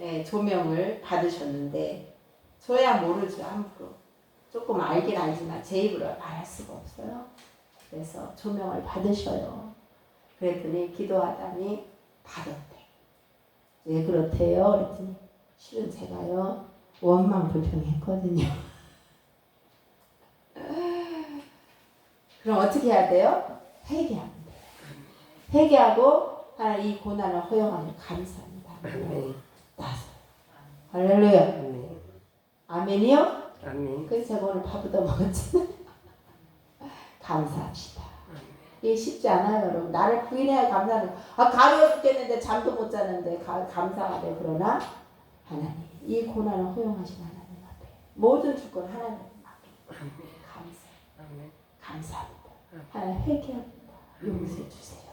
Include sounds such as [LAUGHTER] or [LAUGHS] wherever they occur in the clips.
예, 조명을 받으셨는데 저야 모르죠 함부로 조금 알긴 알지만 제 입으로 말할 수가 없어요. 그래서 조명을 받으셔요. 그랬더니 기도하다니 받았대. 왜 그렇대요? 그랬더니 실은 제가요 원망 불평했거든요. [LAUGHS] 그럼 어떻게 해야 돼요? 돼요. 회개하고 하나님 이 고난을 허용하며 감사합니다. 나서 할렐루야. 아멘. 아멘이요? 아멘. 그래서 제가 오늘 밥부터 먹었잖아요. [LAUGHS] 감사합시다. 이게 쉽지 않아요, 여러분. 나를 부인해야 감사하는 거. 아, 가려워 죽겠는데 잠도 못 자는데 가, 감사하래. 그러나 하나님, 이 고난을 허용하신 하나님 앞에 모든 주권 하나님 앞에 감사. 감사합니다. 하나님 회개합니다. 용서해 주세요.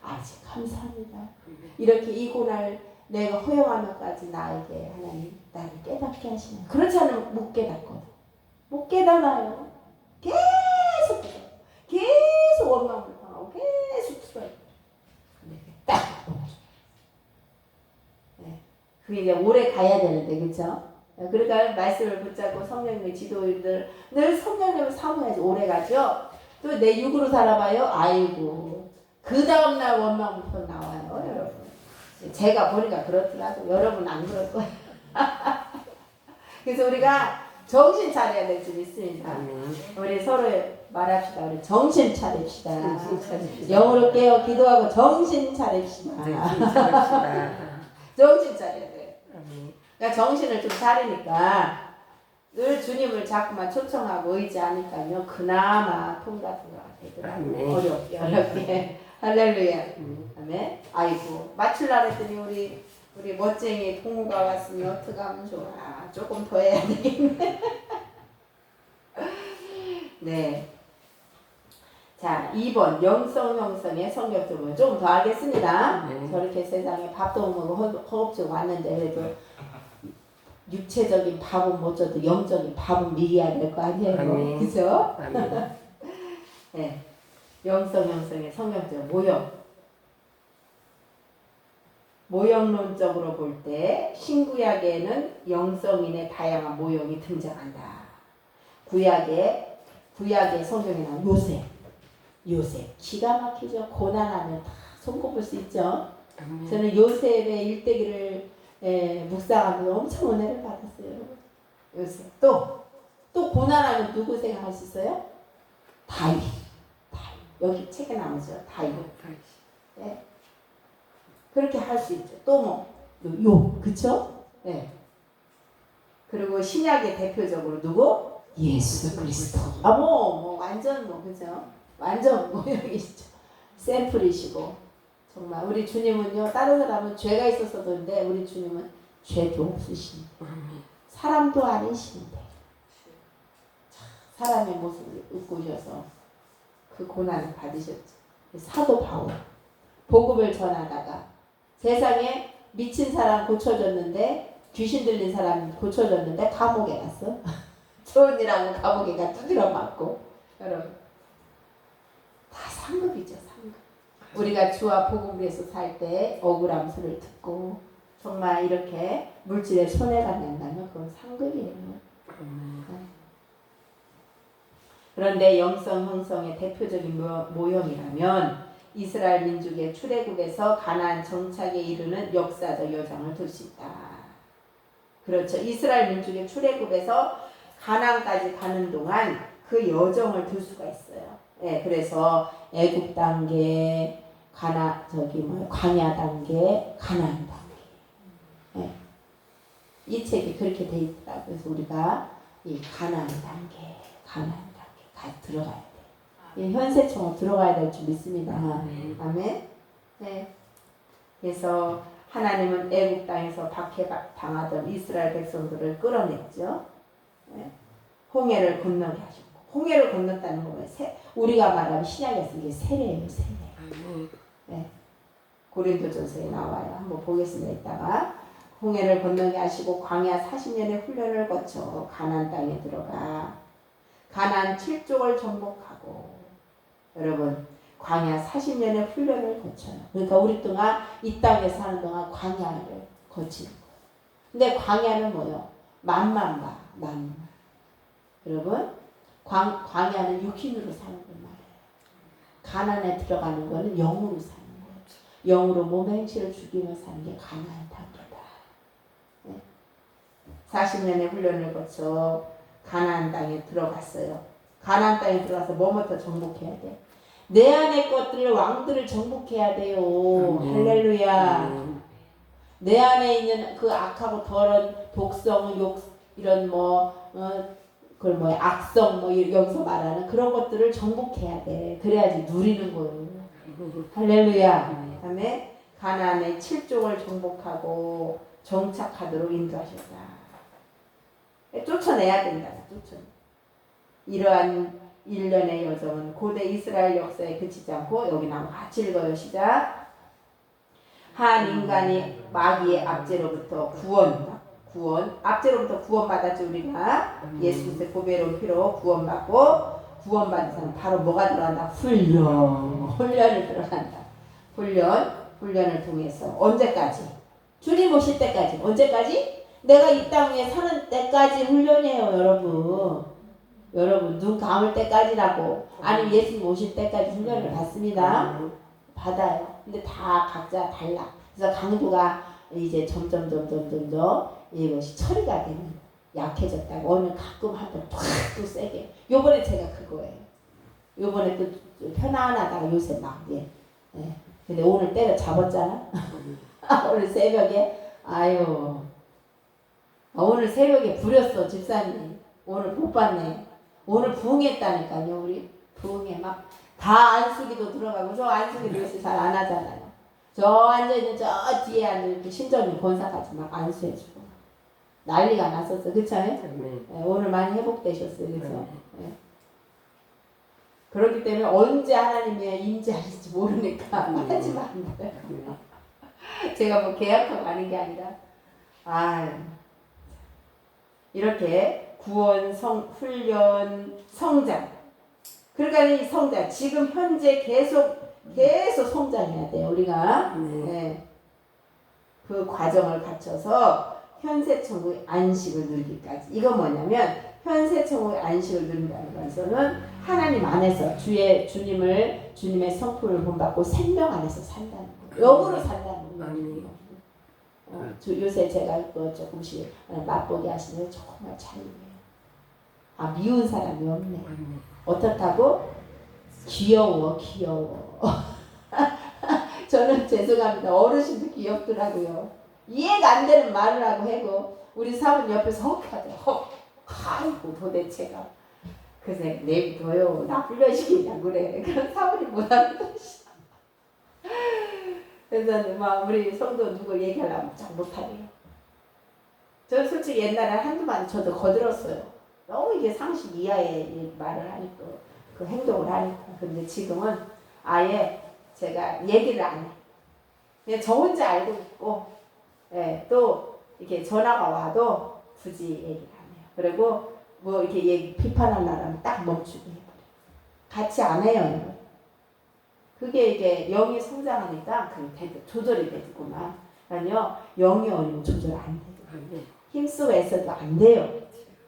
아직 감사합니다. 이렇게 이 고난을 내가 허용하면까지 나에게 하나님 나를 깨닫게 하시는 그렇지 않으면 못 깨닫거든. 못 깨닫아요. 계속 계속 원망 불평하고 계속 투덜. 근데 딱 네. 그게 이제 오래 가야 되는데 그렇죠? 그러니까 말씀을 붙잡고 성령님의 지도인들 늘 성령님을 사모해야지 오래 가죠. 또 내 육으로 살아봐요. 아이고 그 다음날 원망 불평 나와요 여러분. 제가 보니까 그렇더라도 여러분 안 그럴 거예요. [LAUGHS] 그래서 우리가 정신 차려야 될줄 믿습니다. 아멘. 우리 서로 말합시다. 우리 정신 차립시다. 정신 차립시다. 영으로 깨어 기도하고 정신 차립시다. 네, 진짜랍시다. [LAUGHS] 정신 차려야 돼. 그러니까 정신을 좀 차리니까 늘 주님을 자꾸만 초청하고 의지하니까요. 그나마 통과통과가 되더라고요. 아멘. 어렵게 어렵게. 할렐루야. 아멘. 아이고 마칠라 했더니 우리 우리 멋쟁이 동무가 왔으니 어떡하면 좋아. 조금 더 해야 되겠네. [LAUGHS] 네. 자, 2번 영성 형성의 성격적으로 좀더 알겠습니다. 네. 저렇게 세상에 밥도 못 먹고 허- 허겁지겁 왔는데 그래도 [LAUGHS] 육체적인 밥은 못 줘도 영적인 밥은 미리야 될 거 아니에요. 아멘. 그죠? [LAUGHS] 네. 영성 형성의 성격적 모형. 모형론적으로 볼 때 신구약에는 영성인의 다양한 모형이 등장한다. 구약에 구약의 성경에는 요셉, 요셉 기가 막히죠. 고난하면 다 손꼽을 수 있죠. 저는 요셉의 일대기를 에, 묵상하면서 엄청 은혜를 받았어요. 요셉 또또 고난하면 누구 생각할 수 있어요? 다윗. 여기 책에 나오죠. 다윗. 네. 그렇게 할 수 있죠. 또 뭐, 요, 요, 그쵸? 네. 그리고 신약의 대표적으로 누구? 예수 그리스도. 아, 뭐, 뭐, 완전 뭐, 그죠? 완전 [LAUGHS] 모형이시죠. 샘플이시고. 정말, 우리 주님은요, 다른 사람은 죄가 있었어도인데, 우리 주님은 죄도 없으신. 사람도 아니신데, 사람의 모습을 웃고셔서 그 고난을 받으셨죠. 사도 바울. 복음을 전하다가 세상에 미친 사람 고쳐졌는데 귀신 들린 사람 고쳐졌는데 감옥에 갔어. [LAUGHS] 일하고 감옥에 가 두드려 맞고 여러분 다 상급이죠 상급. 우리가 주와 복음을 위해서 살 때 억울함 소리를 듣고 정말 이렇게 물질에 손해가 난다면 그건 상급이에요. 아멘. 그런데 영성 형성의 대표적인 모- 모형이라면 이스라엘 민족의 출애굽에서 가나안 정착에 이르는 역사적 여정을 둘 수 있다. 그렇죠. 이스라엘 민족의 출애굽에서 가나안까지 가는 동안 그 여정을 둘 수가 있어요. 예, 그래서 애굽 단계, 가나 저기 뭐 광야 단계, 가나안 단계. 예. 이 책이 그렇게 돼 있더라고요. 그래서 우리가 이 가나안 단계, 가나안 가 들어가야 돼. 이 현세청으로 들어가야 될 줄 믿습니다. 아멘. 아멘. 네. 그래서 하나님은 애국 땅에서 박해당하던 이스라엘 백성들을 끌어냈죠. 네. 홍해를 건너게 하셨고 홍해를 건넜다는 거는 세, 우리가 말하는 신약에서 이게 세례예요, 세례. 아멘. 고린도전서에 나와요. 한번 보겠습니다. 이따가 홍해를 건너게 하시고 광야 40년의 훈련을 거쳐 가나안 땅에 들어가 가나안 7족을 정복하고 여러분 광야 40년의 훈련을 거쳐요. 그러니까 우리 동안 이 땅에 사는 동안 광야를 거치는 거예요. 근데 광야는 뭐요? 만만 봐, 만만. 여러분, 광, 광야는 육신으로 사는 건 말이에요. 가난에 들어가는 거는 영으로 사는 거예요. 영으로 몸의 행실을 죽이며 사는 게 가나안 단계다. 네. 40년의 훈련을 거쳐 가나안 땅에 들어갔어요. 가나안 땅에 들어가서 뭐부터 정복해야 돼? 내 안의 것들을 왕들을 정복해야 돼요. 아멘. 할렐루야. 아멘. 내 안에 있는 그 악하고 더러운 독성, 욕 이런 뭐 어, 그걸 뭐야 악성 뭐 이- 여기서 말하는 그런 것들을 정복해야 돼. 그래야지 누리는 거예요. 할렐루야. 그다음에 가나안의 칠종을 정복하고 정착하도록 인도하셨다. 쫓아내야 된다. 쫓아. 이러한 일련의 여정은 고대 이스라엘 역사에 그치지 않고 여기 나와 같이 읽어요. 시작. 한 인간이 마귀의 압제로부터 구원, 구원, 압제로부터 구원받았지 우리가 예수 그리스도의 보배로운 피로 구원받고 구원받은 사람 바로 뭐가 들어간다? 훈련, 훈련을 들어간다. 훈련, 훈련을 통해서 언제까지? 주님 오실 때까지. 언제까지? 내가 이 땅에 사는 때까지 훈련이에요, 여러분. 여러분 눈 감을 때까지라고 아니면 예수님 오실 때까지 훈련을 받습니다. 받아요. 근데 다 각자 달라. 그래서 강도가 이제 점점 점점 점점 이것이 처리가 되는 약해졌다고 어느 가끔 한번 팍또 세게. 요번에 제가 그거예요. 요번에 또 편안하다가 요새 막 예. 예. 근데 오늘 때려 잡았잖아. [LAUGHS] 오늘 새벽에 아유. 아, 오늘 새벽에 부렸어 집사님. 오늘 못 봤네. 오늘 부흥했다니까요 우리 부흥에 막 다 안수기도 들어가고 저 안수기도 요새 잘 안 하잖아요. 저 앉아있는 저 뒤에 이렇게 신정님 권사까지 막 안수해주고 난리가 났었어 그쵸? 예, 아멘. 오늘 많이 회복되셨어요 그죠? 예. 그렇기 때문에 언제 하나님의 임재하실지 모르니까 음. [LAUGHS] 하지 말아요. 제가 뭐 계약하고 가는 게 아니라 아 이렇게 구원, 성, 훈련, 성장. 그러니까 이 성장 지금 현재 계속 계속 성장해야 돼요 우리가. 네. 네. 그 과정을 갖춰서 현세 천국의 안식을 누리기까지. 이건 뭐냐면 현세 천국의 안식을 누린다는 것은 하나님 안에서 주의 주님을 주님의 성품을 본받고 생명 안에서 산다는 거예요. 영으로 산다는 거예요. 어, 저 요새 제가 그 조금씩 맛보게 하시는 정말 잘이에요. 아 미운 사람이 없네. 어떻다고? 귀여워, 귀여워. [LAUGHS] 저는 죄송합니다. 어르신도 귀엽더라고요. 이해가 안 되는 말을 하고 해고 우리 사모님 옆에서 헉하대. 헉. 아이고 도대체가. 그래서 내비둬요. 나 훈련시키냐 그래. 그런 사모님 못하는 것이. 그래서 막 우리 성도 누구 얘기하려면 잘 못하네요. 저 솔직히 옛날에 한두 번 저도 거들었어요. 너무 이게 상식 이하의 이 말을 하니까 그 행동을 하니까 근데 지금은 아예 제가 얘기를 안 해. 그냥 저 혼자 알고 있고 예, 또 이렇게 전화가 와도 굳이 얘기를 안 해요. 그리고 뭐 이렇게 얘기 비판하려면 딱 멈추고 해버려. 같이 안 해요. 이거. 그게 이게 영이 성장하니까 그게 되도 조절이 되구만. 아니요 영이 어리면 조절 안 돼요. 힘쓰고 애써도 안 돼요.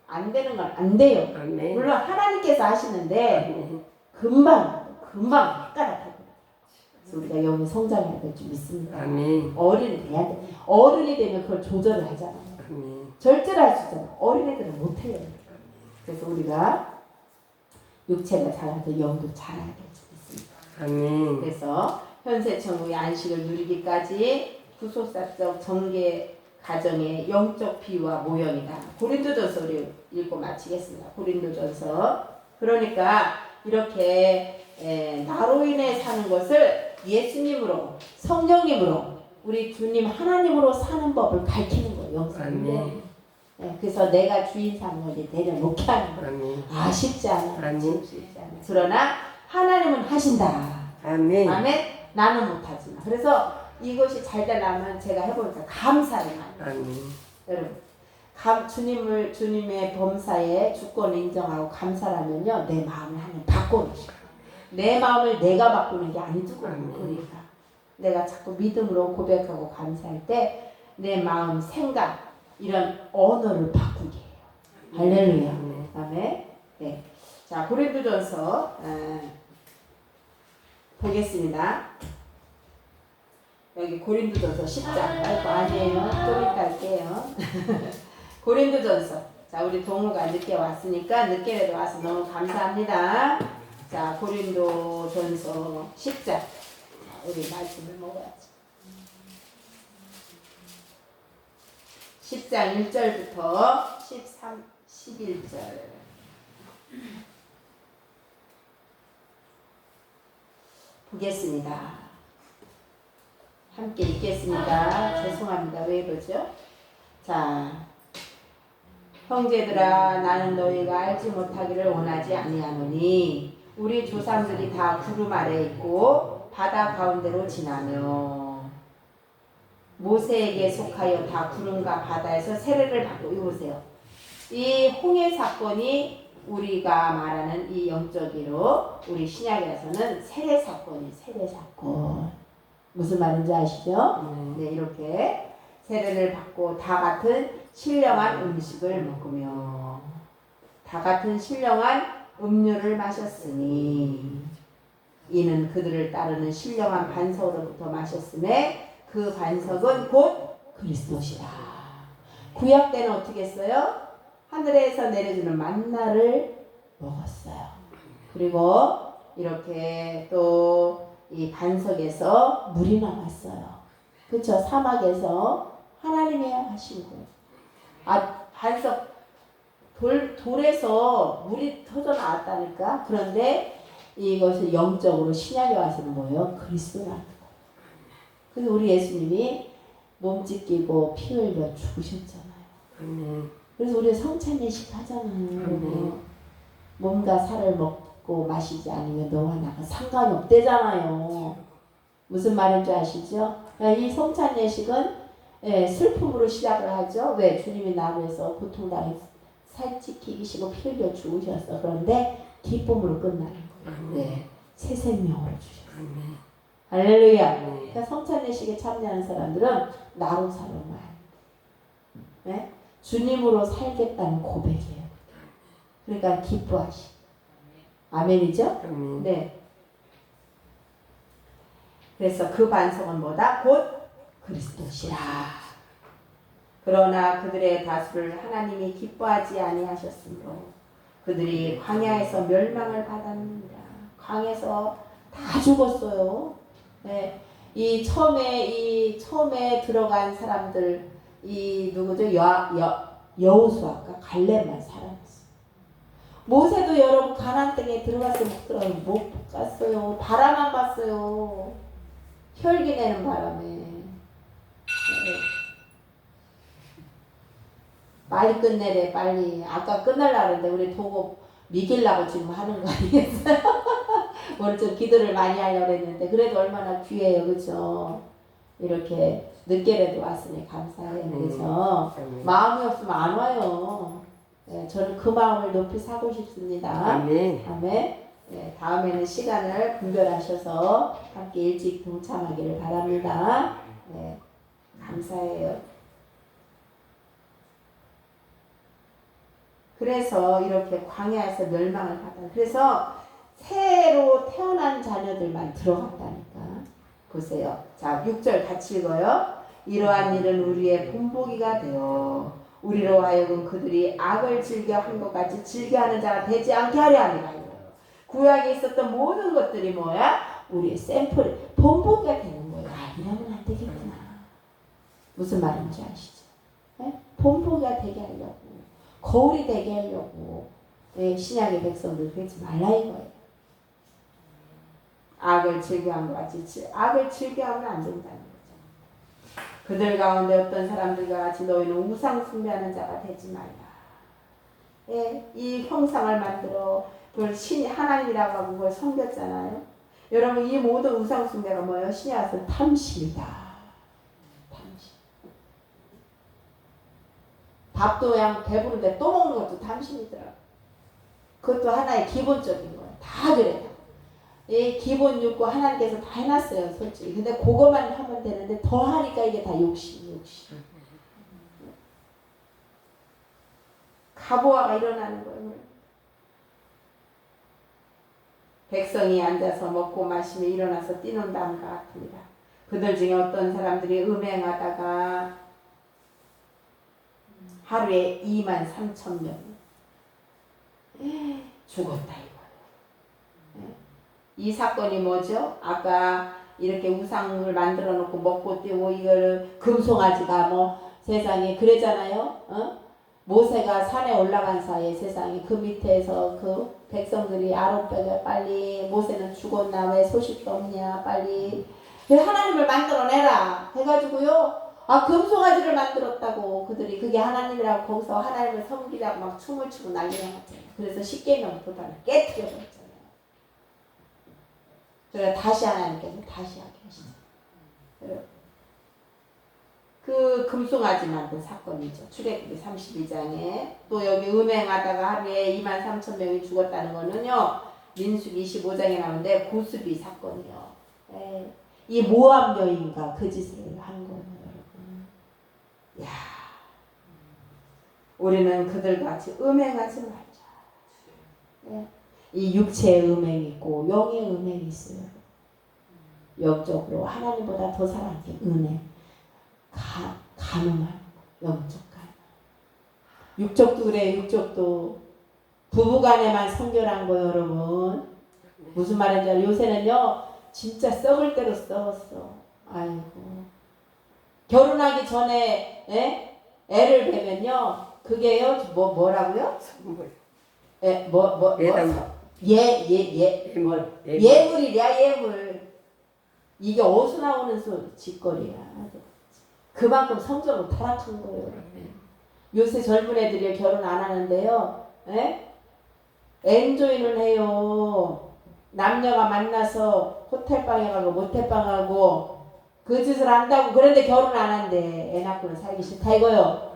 안 되는 건 안 돼요. 물론 하나님께서 하시는데. 금방 금방. 그래서 우리가 영이 성장해야 될 줄 믿습니다. 어른이 돼야 돼. 어른이 되면 그걸 조절을 하잖아요. 아멘. 절제를 할 수 있잖아요. 어린애들은 못해요. 그래서 우리가 육체가 자라서 영도 자라야 믿습니다. 아멘. 그래서 현세 천국의 안식을 누리기까지 구속사적 정계 가정의 영적 비유와 모형이다. 고린도전서 우리 읽고 마치겠습니다. 고린도전서. 그러니까 이렇게 에, 나로 인해 사는 것을 예수님으로 성령님으로 우리 주님 하나님으로 사는 법을 가르치는 거예요. 영성인데. 아멘. 네, 그래서 내가 주인 걸 내려놓게 하는 거예요. 아멘. 아 쉽지 않아. 아멘. 쉽지 않아. 그러나 하나님은 하신다. 아멘. 아멘. 나는 못하지만. 그래서 이것이 잘 되려면 제가 해보니까 감사를 많이. 아멘. 여러분, 감, 주님을 주님의 범사에 주권 인정하고 감사하면요 내 마음을 하나님 바꾸는. 내 마음을 내가 바꾸는 게 아니죠. 아멘. 그러니까 내가 자꾸 믿음으로 고백하고 감사할 때 내 마음 생각 이런 언어를 바꾸게 해요. 할렐루야. 네. 그다음에 네. 자 고린도전서 에, 보겠습니다. 여기 고린도전서 10장. 아이고 아니에요. 좀 이따 할게요. [LAUGHS] 고린도전서. 자 우리 동우가 늦게 왔으니까 늦게라도 와서 너무 감사합니다. 자 고린도전서 10장. 자, 우리 말씀을 먹어야지. 10장 1절부터 13, 11절. 보겠습니다. 함께 읽겠습니다. 죄송합니다. 왜 그러죠? 자, 형제들아 나는 너희가 알지 못하기를 원하지 아니하노니 우리 조상들이 다 구름 아래 있고 바다 가운데로 지나며 모세에게 속하여 다 구름과 바다에서 세례를 받고 이거 보세요. 이 홍해 사건이 우리가 말하는 이 영적으로 우리 신약에서는 세례 사건이 세례 사건. 무슨 말인지 아시죠? 네. 네, 이렇게 세례를 받고 다 같은 신령한 음식을 먹으며 다 같은 신령한 음료를 마셨으니 이는 그들을 따르는 신령한 반석으로부터 마셨음에 그 반석은 곧 그리스도시라. 구약 때는 어떻게 했어요? 하늘에서 내려주는 만나를 먹었어요. 그리고 이렇게 또 이 반석에서 물이 나왔어요. 그쵸? 사막에서 하나님이 하신 거예요. 아, 반석, 돌, 돌에서 물이 터져 나왔다니까? 그런데 이것을 영적으로 신약에 와서는 뭐예요? 그리스도라는 거예요. 그래서 우리 예수님이 몸짓 끼고 피 흘려 죽으셨잖아요. 네. 그래서 우리 성찬 예식 하잖아요. 음. 몸과 살을 먹고 마시지 않으면 너와 나가 상관이 없대잖아요. 무슨 말인지 아시죠? 이 성찬 예식은 예, 슬픔으로 시작을 하죠. 왜? 주님이 나를 위해서 고통 당해 살찌기 시고 피 흘려 죽으셨어. 그런데 기쁨으로 끝나는 거예요. 네. 새 생명을 주셨어요. 네. 할렐루야. 네. 그러니까 성찬 예식에 참여하는 사람들은 나로 살아만 네? 주님으로 살겠다는 고백이에요. 그러니까 기뻐하시. 아멘이죠? 아멘. 네. 그래서 그 반석은 뭐다? 곧 그리스도시라. 그러나 그들의 다수를 하나님이 기뻐하지 아니하셨으므로 그들이 광야에서 멸망을 받았느니라. 광에서 다 죽었어요. 네. 이 처음에 이 처음에 들어간 사람들 이 누구죠? 여, 여, 여호수아가 갈렙만 살았어요. 모세도 여러분 가나안 땅에 들어갔어요, 못 들어가요? 못 갔어요. 바라만 봤어요. 혈기 내는 바람에. 네. 빨리 끝내래, 빨리. 아까 끝날라 그랬는데 우리 도고 미길라고 지금 하는 거 아니겠어요? [LAUGHS] 오늘 좀 기도를 많이 하려고 했는데 그래도 얼마나 귀해요, 그렇죠? 이렇게 늦게라도 왔으니 감사해요, 그래서 아멘. 마음이 없으면 안 와요. 네, 저는 그 마음을 높이 사고 싶습니다. 아멘. 아멘. 네, 다음에는 시간을 분별하셔서 함께 일찍 동참하기를 바랍니다. 네, 감사해요. 그래서 이렇게 광야에서 멸망을 받아. 그래서 새로 태어난 자녀들만 들어갔다니까. 보세요. 자, 6절 같이 읽어요. 이러한 일은 우리의 본보기가 되어 우리로 하여금 그들이 악을 즐겨 한 것 같이 즐겨하는 자가 되지 않게 하려 함이라. 구약에 있었던 모든 것들이 뭐야? 우리의 샘플, 본보기가 되는 거야. 아, 이러면 안 되겠구나. 무슨 말인지 아시죠? 네? 본보기가 되게 하려고, 거울이 되게 하려고, 네, 신약의 백성들 그러지 말라 이거예요. 악을 즐겨한 것 같이 지- 악을 즐겨하면 안 된다는 거죠. 그들 가운데 어떤 사람들과 같이 너희는 우상 숭배하는 자가 되지 말라. 예, 이 형상을 만들어 그걸 신 하나님이라고 하고 그걸 섬겼잖아요. 여러분 이 모든 우상 숭배가 뭐예요? 신이 와서 탐심이다. 탐심. 밥도 그냥 배부른데 또 먹는 것도 탐심이더라. 그것도 하나의 기본적인 거예요. 다 그래 요. 이 기본 욕구 하나님께서 다 해놨어요, 솔직히. 근데 그것만 하면 되는데 더 하니까 이게 다 욕심, 욕심. 가보아가 일어나는 거예요. 백성이 앉아서 먹고 마시며 일어나서 뛰는 다음과 같습니다. 그들 중에 어떤 사람들이 음행하다가 하루에 2만 3천 명 죽었다. 예. 이 사건이 뭐죠? 아까 이렇게 우상을 만들어 놓고 먹고 뛰고 이걸 금송아지가 뭐 세상에 그랬잖아요. 어? 모세가 산에 올라간 사이에 세상에 그 밑에서 그 백성들이 아롯백에 빨리 모세는 죽었나 왜 소식도 없냐 빨리 그 하나님을 만들어내라 해가지고요 아 금송아지를 만들었다고 그들이 그게 하나님이라고 거기서 하나님을 섬기라고 막 춤을 추고 난리가 났잖아요 그래서 십계명보다는 깨뜨려 버렸잖아요 그래 다시 하나님께서 다시 하게 하시죠 그 금송아지 만든 사건이죠. 출애굽기 32장에 또 여기 음행하다가 하루에 2만 3천 명이 죽었다는 거는요. 민수기 25장에 나오는데 고수비 사건이요. 예. 이 모함 여인과 그 짓을 한 거예요. 야, 우리는 그들 같이 음행하지 말자. 예. 이 육체의 음행이 있고 영의 음행이 있어요. 영적으로 하나님보다 더게 은혜. 가, 가늠한 영적 가늠. 육적도 그래 육적도 부부간에만 성결한 거 여러분 무슨 말인지 알아요? 요새는요 진짜 썩을 대로 썩었어 아이고 결혼하기 전에 에? 애를 배면요 그게요 뭐 뭐라고요? 선물. 에, 뭐, 뭐, 뭐, 예, 예, 예, 예물. 예물이랴 예물. 이게 어디서 나오는 소 짓거리야. 그만큼 성적으로 타락한 거예요. 요새 젊은 애들이 결혼 안 하는데요. 에? 엔조이는 해요. 남녀가 만나서 호텔방에 가고 모텔방 가고 그 짓을 한다고 그런데 결혼 안 한대. 애 낳고는 살기 싫다 이거요.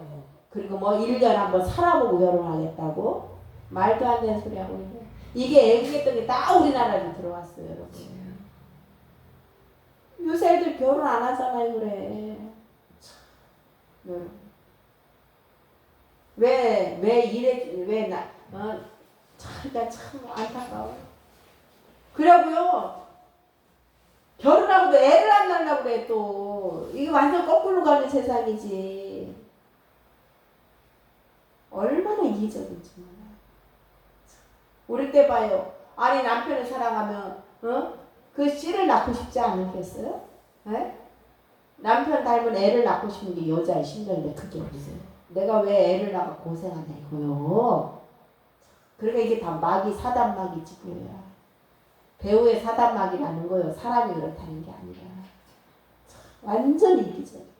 그리고 뭐 1년 한번 살아보고 결혼하겠다고? 말도 안 되는 소리 하고 있네 이게 애국했던 게 다 우리나라로 들어왔어요, 여러분. 요새 애들 결혼 안 하잖아요, 그래. 참, 여러분. 왜, 왜 이래, 왜 나, 어, 참, 나참 안타까워. 그러고요, 결혼하고도 애를 안 낳으려고 그래, 또. 이게 완전 거꾸로 가는 세상이지. 얼마나 이기적인지. 우리 때 봐요. 아니 남편을 사랑하면 어? 그 씨를 낳고 싶지 않겠어요? 에? 남편 닮은 애를 낳고 싶은 게 여자의 심정인데 그게 없어요. 내가 왜 애를 낳아 고생하냐 이거요. 그러니까 이게 다 막이 사단막이지 뭐야. 배우의 사단막이라는 거요. 사람이 그렇다는 게 아니라 참, 완전 이기적.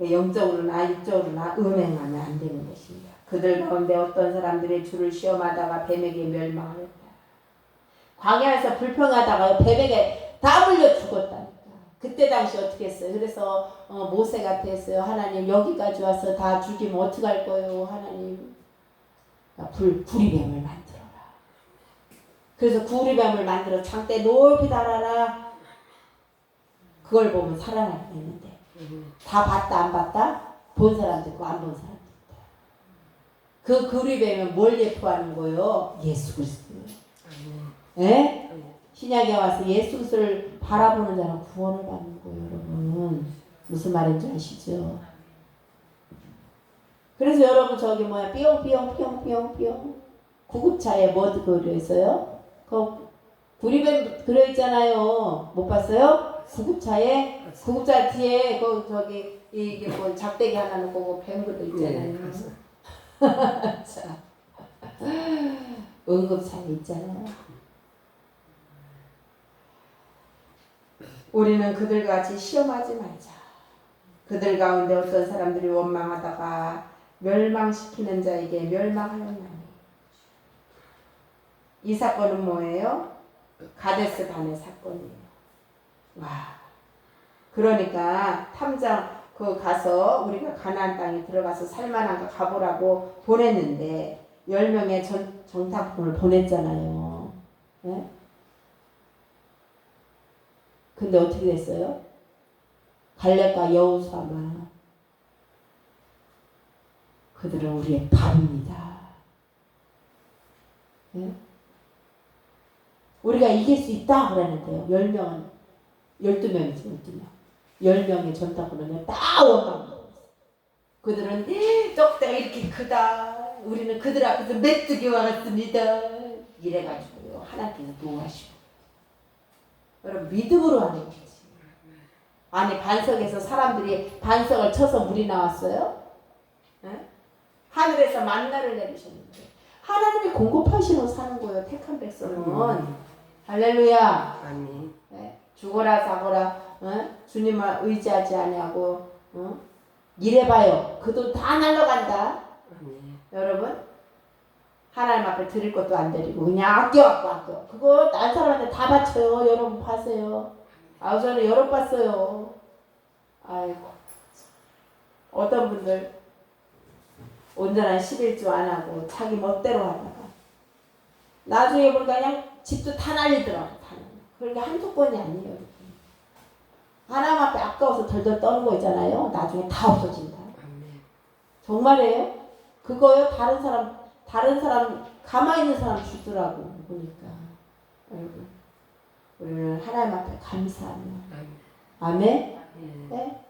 영적으로나 육적으로나 음행하면 안 되는 것입니다. 그들 가운데 어떤 사람들이 주를 시험하다가 뱀에게 멸망하였다. 광야에서 불평하다가 뱀에게 다 물려 죽었다니까. 그때 당시 어떻게 했어요? 그래서 어, 모세가 됐어요. 하나님 여기까지 와서 다 죽이면 어떻게 할 거예요? 하나님 아, 불 구리뱀을 만들어라. 그래서 구리뱀을 만들어 장대 높이 달아라. 그걸 보면 살아나게 되는데 다 봤다 안 봤다? 본 사람도 있고 안 본 사람도 있다. 그 그립에는 뭘 예표하는 거예요? 예수 그리스도. 예? 신약에 와서 예수 그리스도를 바라보는 자는 구원을 받는 거예요, 여러분. 무슨 말인지 아시죠? 그래서 여러분 저기 뭐야 삐용삐용 삐용삐용 삐용 구급차에 뭐 그려 있어요? 그 구립에 그려 있잖아요. 못 봤어요? 구급차에 구급차 뒤에 그 저기 이게 뭐 작대기 하나 놓고 뱀 그려 있잖아요. [LAUGHS] 자, 응급차에 있잖아요. 우리는 그들 같이 시험하지 말자. 그들 가운데 어떤 사람들이 원망하다가 멸망시키는 자에게 멸망하였나니. 이 사건은 뭐예요? 가데스 반의 사건이에요. 와. 그러니까 탐장 그 가서 우리가 가나안 땅에 들어가서 살만한 거 가보라고 보냈는데 열 명의 전 정탐꾼을 보냈잖아요. 예? 근데 어떻게 됐어요? 갈렙과 여우수아마 그들은 우리의 밥입니다. 예? 우리가 이길 수 있다 그러는데요. 10명은 12명이지 12명. 10명의 전투군은요. 다 원망. 그들은 떡대가 이렇게 크다. 우리는 그들 앞에서 메뚜기 와갔습니다. 이래가지고요. 하나님께서 도와주시고. 여러분 믿음으로 하는 거지. 아니 반석에서 사람들이 반석을 쳐서 물이 나왔어요? 예? 하늘에서 만나를 내리셨는데 하나님이 공급하시는 사는 거예요. 택한 백성은. 음. 할렐루야. 아멘. 네, 죽어라 사거라 어? 주님을 의지하지 아니하고 어? 이래봐요 그 돈 다 날라간다 아멘. 여러분 하나님 앞에 드릴 것도 안 드리고 그냥 아껴갖고 아껴 그거 딴 사람한테 다 바쳐요 여러분 봐세요 아우 저는 여러 번 봤어요 아이고 어떤 분들 온전한 11조 안 하고 자기 멋대로 하다가 나중에 보니까 그냥 집도 다 날리더라고. 그러니까 한두 건이 아니에요 하나님 앞에 아까워서 덜덜 떠는 거 있잖아요 나중에 다 없어진다. 정말이에요? 그거요? 다른 사람, 다른 사람, 가만히 있는 사람 주더라고, 보니까. 여러분. 우리는 하나님 앞에 감사하며. 아멘. 네?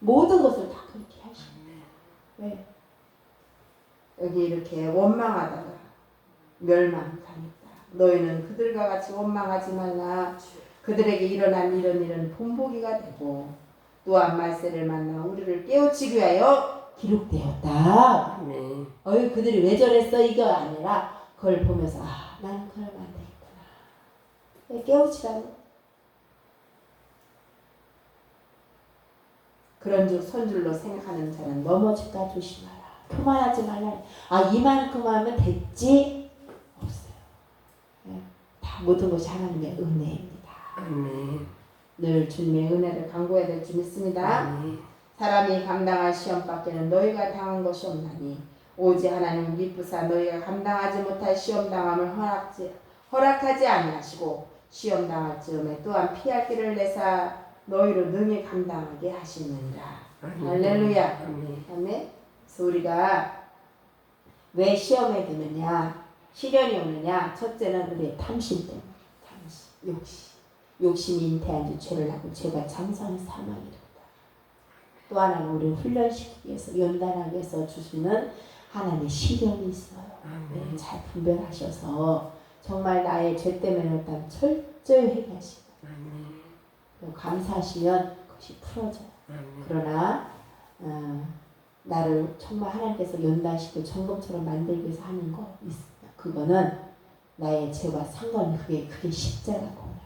모든 것을 다 그렇게 하시고. 네. 여기 이렇게 원망하다가 멸망 당했다. 너희는 그들과 같이 원망하지 말라. 그들에게 일어난 이런 일은 본보기가 되고 또한 말세를 만나 우리를 깨우치기 위하여 기록되었다. 아멘. 어이 그들이 왜 저랬어 이거 아니라 그걸 보면서 아 나는 그러면 안 되겠구나. 왜 깨우치라고? 그런즉 선줄로 생각하는 자는 넘어질까 조심하라. 그만하지 말라. 아 이만큼 하면 됐지? 모든 것이 하나님의 은혜입니다. 아멘. 늘 주님의 은혜를 강구해야 될 줄 믿습니다. 아멘. 사람이 감당할 시험 밖에는 너희가 당한 것이 없나니 오직 하나님 미쁘사 너희가 감당하지 못할 시험 당함을 허락지, 허락하지 아니하시고 시험 당할 즈음에 또한 피할 길을 내사 너희로 능히 감당하게 하시느니라. 아멘. 할렐루야. 아멘. 아멘. 그래서 우리가 왜 시험에 드느냐, 시련이 오느냐, 첫째는 우리의 탐심 때문에, 탐심, 욕심. 욕심이 잉태한 지 죄를 하고 죄가 장성한 사망이다. 또 하나는 우리를 훈련시키기 위해서, 연단하기 위해서 주시는 하나님의 시련이 있어요. 네. 잘 분별하셔서 정말 나의 죄 때문에 일단 철저히 회개하시고 감사하시면 그것이 풀어져요. 그러나 어, 나를 정말 하나님께서 연단시키고 점검처럼 만들기 위해서 하는 거 있습니다. 그거는 나의 죄와 상관이 그게 그게 십자가 고난.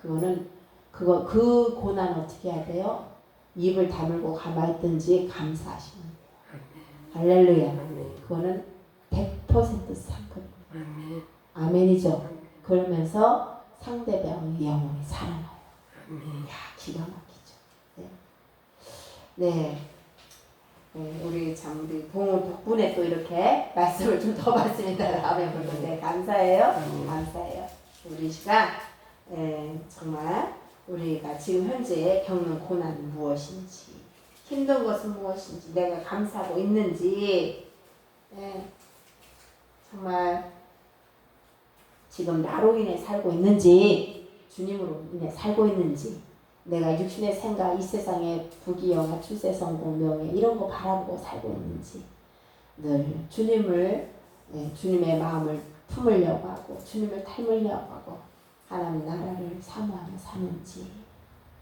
그거는 그거 그 고난 어떻게 해야 돼요? 입을 다물고 가만히 있든지 감사하시면 돼요. 할렐루야. 그거는 100% 상급. 아멘. 아멘이죠. 그러면서 상대방의 영혼이 살아나요. 야 기가 막히죠. 네. 네. 네, 우리 참 우리 봉우 덕분에 또 이렇게 말씀을 좀 더 받습니다. 아멘. 네, 감사해요. 아멘. 감사해요. 우리 시간 예, 정말 우리가 지금 현재 겪는 고난은 무엇인지 힘든 것은 무엇인지 내가 감사하고 있는지 예, 정말 지금 나로 인해 살고 있는지 주님으로 인해 살고 있는지 내가 육신의 생각 이 세상의 부귀영화 출세성 공 명예 이런 거 바라보고 살고 있는지 늘 주님을 예, 주님의 마음을 품으려고 하고 주님을 닮으려고 하고 하나님 나라를 사모하며 사는지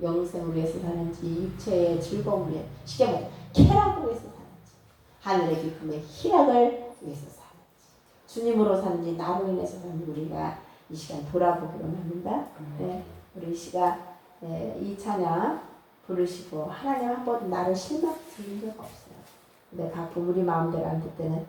영생을 위해서 사는지 육체의 즐거움을 위해 쉽게 말해 쾌락을 위해서 사는지 하늘의 기쁨의 희락을 위해서 사는지 주님으로 사는지 나로 인해서 사는지 우리가 이 시간 돌아보기로 합니다. 네, 우리 이 시간 네, 이 찬양 부르시고 하나님 한 번도 나를 실망시킨 적 없어요. 근데 가끔 우리 마음대로 안 될 때는